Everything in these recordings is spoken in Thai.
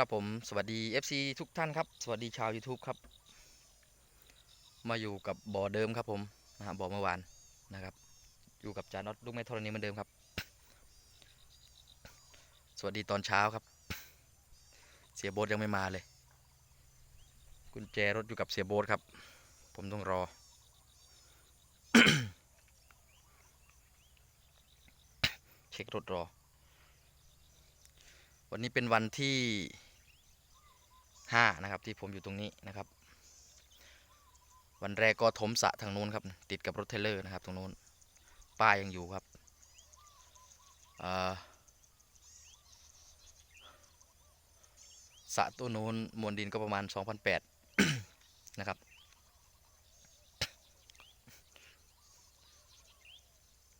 ครับผมสวัสดี FC ทุกท่านครับ สวัสดีชาว YouTube ครับ มาอยู่กับบ่อเดิมครับผมนะฮะบ่อเมื่อวานนะครับ อยู่กับจาน็อตลูกไม้ธรณีเหมือนเดิมครับ สวัสดีตอนเช้าครับ เสียโบ๊ทยังไม่มาเลย กุญแจรถอยู่กับเสียโบ๊ทครับ ผมต้องรอ เช็ครถรอวันนี้เป็นวันที่ ห้านะครับที่ผมอยู่ตรงนี้นะครับ วันแรกก็ถมสะทางนู้นครับ ติดกับรถเทรลเลอร์นะครับ ตรงนู้นป้ายยังอยู่ครับสะตัวนู้นมวลดินก็ประมาณ2,800นะครับ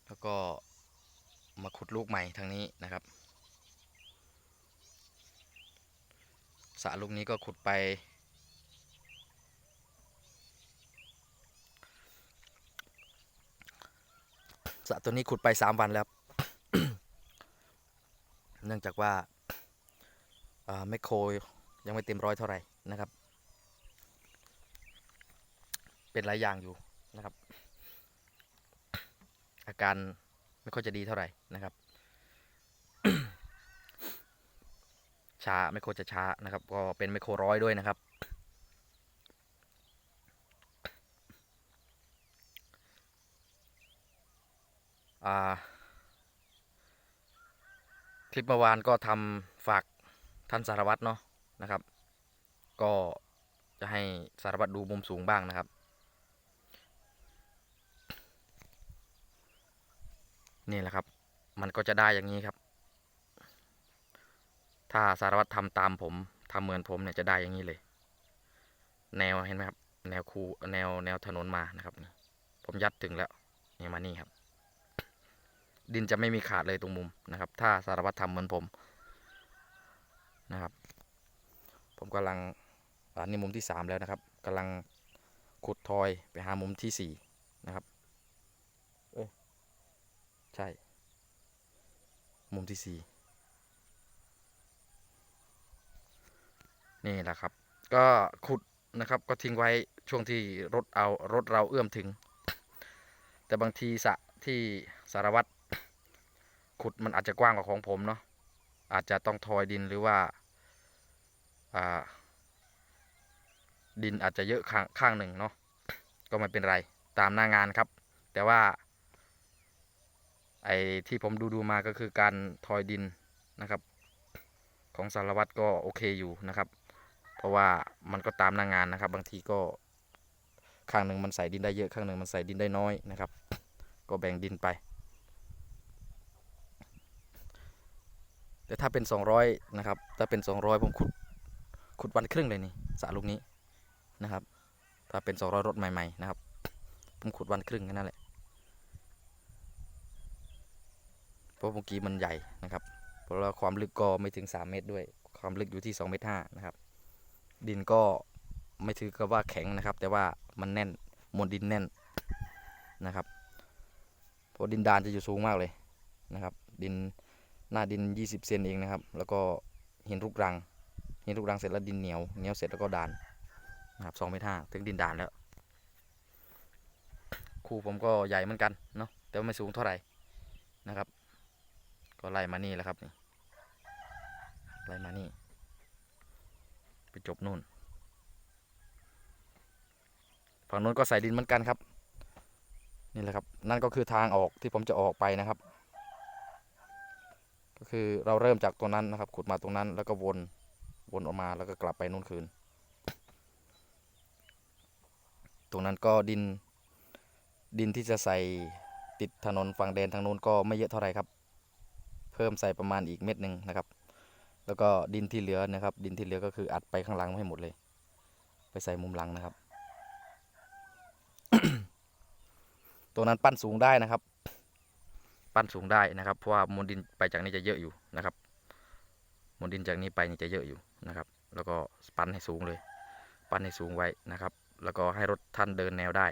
แล้วก็มาขุดลูกใหม่ทางนี้นะครับ สระลูกนี้ก็ขุดไป สระตัวนี้ขุดไปสามวันแล้ว เนื่องจากว่าอ่าแมคโครยังไม่เต็มร้อยเท่าไหร่นะครับ เป็นหลายอย่างอยู่นะครับ อาการไม่ค่อยจะดีเท่าไหร่นะครับ ช้าไมโครจะช้านะครับ ก็เป็นไมโครร้อยด้วยนะครับ คลิปเมื่อวานก็ทำฝากท่านสารวัตรเนาะนะครับ ก็จะให้สารวัตรดูมุมสูงบ้างนะครับนี่แหละครับ มันก็จะได้อย่างนี้ครับ ถ้าสารวัตรทำตามผมทำเหมือนผมเนี่ยจะได้อย่างนี้เลย แนวเห็นไหมครับ แนวคูแนวแนวถนนมานะครับนี่ผมยัดถึงแล้วนี่มานี่ครับ ดินจะไม่มีขาดเลยตรงมุมนะครับ ถ้าสารวัตรทำเหมือนผมนะครับ ผมกำลังอันนี้มุมที่สามแล้วนะครับกำลังขุดทอยไปหามุมที่สี่นะครับ เอ้ใช่ มุมที่สี่ นี่แหละครับ ก็ขุดนะครับ ก็ทิ้งไว้ช่วงที่รถเอารถเราเอื้อมถึง แต่บางทีสะที่สารวัตรขุดมันอาจจะกว้างกว่าของผมเนาะอาจจะต้องทอยดินหรือว่าอ่าดินอาจจะเยอะข้างข้างหนึ่งเนาะก็ไม่เป็นไรตามหน้างานครับ แต่ว่าไอ้ที่ผมดูดูมาก็คือการทอยดินนะครับ ของสารวัตรก็โอเคอยู่นะครับ เพราะว่ามันก็ตามหน้างานนะครับ บางทีก็ข้างหนึ่งมันใส่ดินได้เยอะข้างหนึ่งมันใส่ดินได้น้อยนะครับ ก็แบ่งดินไป แต่ถ้าเป็น 200 นะครับ ถ้าเป็น 200 ผมขุดขุดวันครึ่งเลยนี่สระลูกนี้นะครับ ถ้าเป็น 200 รถใหม่ๆนะครับ ผมขุดวันครึ่งแค่นั่นแหละเพราะเมื่อกี้มันใหญ่นะครับ เพราะว่าความลึกก็ไม่ถึง 3 เมตรด้วย ความลึกอยู่ที่2เมตร5นะครับ ดินก็ไม่ถือกับว่าแข็งนะครับ แต่ว่ามันแน่นมวลดินแน่นนะครับเพราะดินดานจะอยู่สูงมากเลยนะครับ ดินหน้าดิน 20 เซนเองนะครับ แล้วก็หินรุกรังหินรุกรังเสร็จแล้วดินเหนียวเหนียวเสร็จแล้วก็ดานนะครับ2เมตร5ถึงดินดานแล้วคูผมก็ใหญ่เหมือนกันเนาะแต่ว่าไม่สูงเท่าไหร่นะครับ ก็ไล่มานี่แหละครับนี่ไล่มานี่ จบนู่น ฝั่งนู้นก็ใส่ดินเหมือนกันครับ นี่แหละครับ นั่นก็คือทางออกที่ผมจะออกไปนะครับ ก็คือเราเริ่มจากตรงนั้นนะครับ ขุดมาตรงนั้นแล้วก็วนวนออกมาแล้วก็กลับไปนู่นคืน ตรงนั้นก็ดินดินที่จะใส่ติดถนนฝั่งแดนทางนู้นก็ไม่เยอะเท่าไหร่ครับ เพิ่มใส่ประมาณอีกเม็ดหนึ่งนะครับ แล้วก็ดินที่เหลือนะครับ ดินที่เหลือก็คืออัดไปข้างหลังให้หมดเลย ไปใส่มุมหลังนะครับ ตัวนั้นปั้นสูงได้นะครับ ปั้นสูงได้นะครับ เพราะว่ามวลดินไปจากนี้จะเยอะอยู่นะครับมวลดินจากนี้ไปนี่จะเยอะอยู่นะครับ แล้วก็ปั้นให้สูงเลย ปั้นให้สูงไว้นะครับ แล้วก็ให้รถท่านเดินแนวได้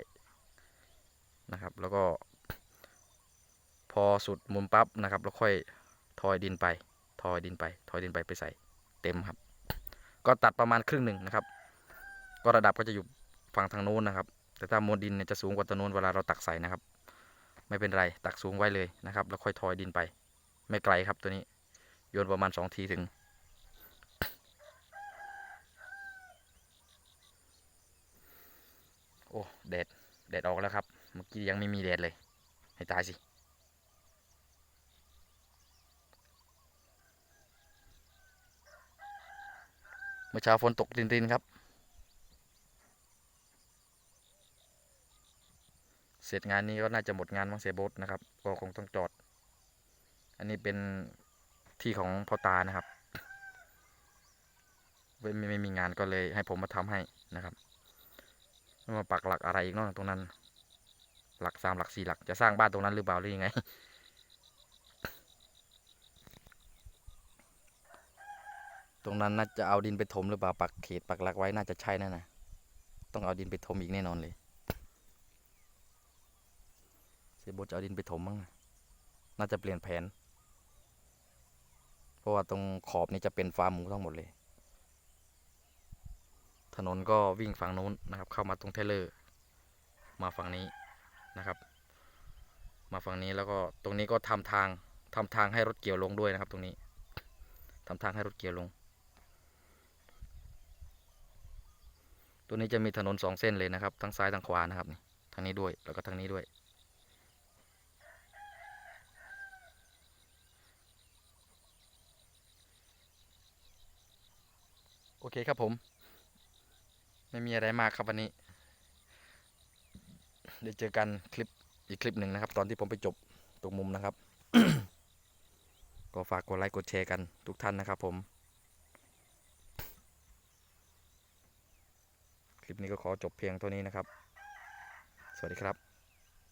นะครับ แล้วก็ พอสุดมุมปั๊บนะครับ แล้วค่อยทอยดินไป ทอยดินไป ทอยดินไปไปใส่เต็มครับ ก็ตัดประมาณครึ่งหนึ่งนะครับ ก็ระดับก็จะอยู่ฝั่งทางโน้นนะครับ แต่ถ้ามวลดินเนี่ยจะสูงกว่าตรงโน้นเวลาเราตักใส่นะครับ ไม่เป็นไรตักสูงไว้เลยนะครับ แล้วค่อยทอยดินไป ไม่ไกลครับตัวนี้โยนประมาณสองทีถึงโอ้แดดแดดออกแล้วครับ เมื่อกี้ยังไม่มีแดดเลย ให้ตายสิ มื่อเช้าฝนตกรินๆครับ เสร็จงานนี้ก็น่าจะหมดงานมังเสียโบทนะครับ ก็คงต้องจอด อันนี้เป็นที่ของพ่อตานะครับไม่ไม่ไม่มีงานก็เลยให้ผมมาทำให้นะครับมาปักหลักอะไรอีกเนอกตรงนั้น หลักสามหลักสี่หลักจะสร้างบ้านตรงนั้นหรือเปล่าหรือยังไง ตรงนั้นน่าจะเอาดินไปถมหรือเปล่าปักเขตปักหลักไว้น่าจะใช่แน่นนะต้องเอาดินไปถมอีกแน่นอนเลยเสียโบทจะเอาดินไปถมมั้งนะน่าจะเปลี่ยนแผน เพราะว่าตรงขอบนี่จะเป็นฟาร์มหมูทั้งหมดเลย ถนนก็วิ่งฝั่งนู้นนะครับ เข้ามาตรงเทเลอร์ มาฝั่งนี้นะครับ มาฝั่งนี้แล้วก็ตรงนี้ก็ทำทางทำทางให้รถเกี่ยวลงด้วยนะครับ ตรงนี้ทำทางให้รถเกี่ยวลง ตัวนี้จะมีถนนสองเส้นเลยนะครับ ทั้งซ้ายทั้งขวานะครับนี่ทางนี้ด้วยแล้วก็ทางนี้ด้วยโอเคครับผม ไม่มีอะไรมากครับวันนี้เดี๋ยวเจอกันคลิปอีกคลิปหนึ่งนะครับ ตอนที่ผมไปจบตรงมุมนะครับ ก็ฝากกดไลค์กดแชร์กันทุกท่านนะครับผม คลิปนี้ก็ขอจบเพียงเท่านี้นะครับ สวัสดีครับ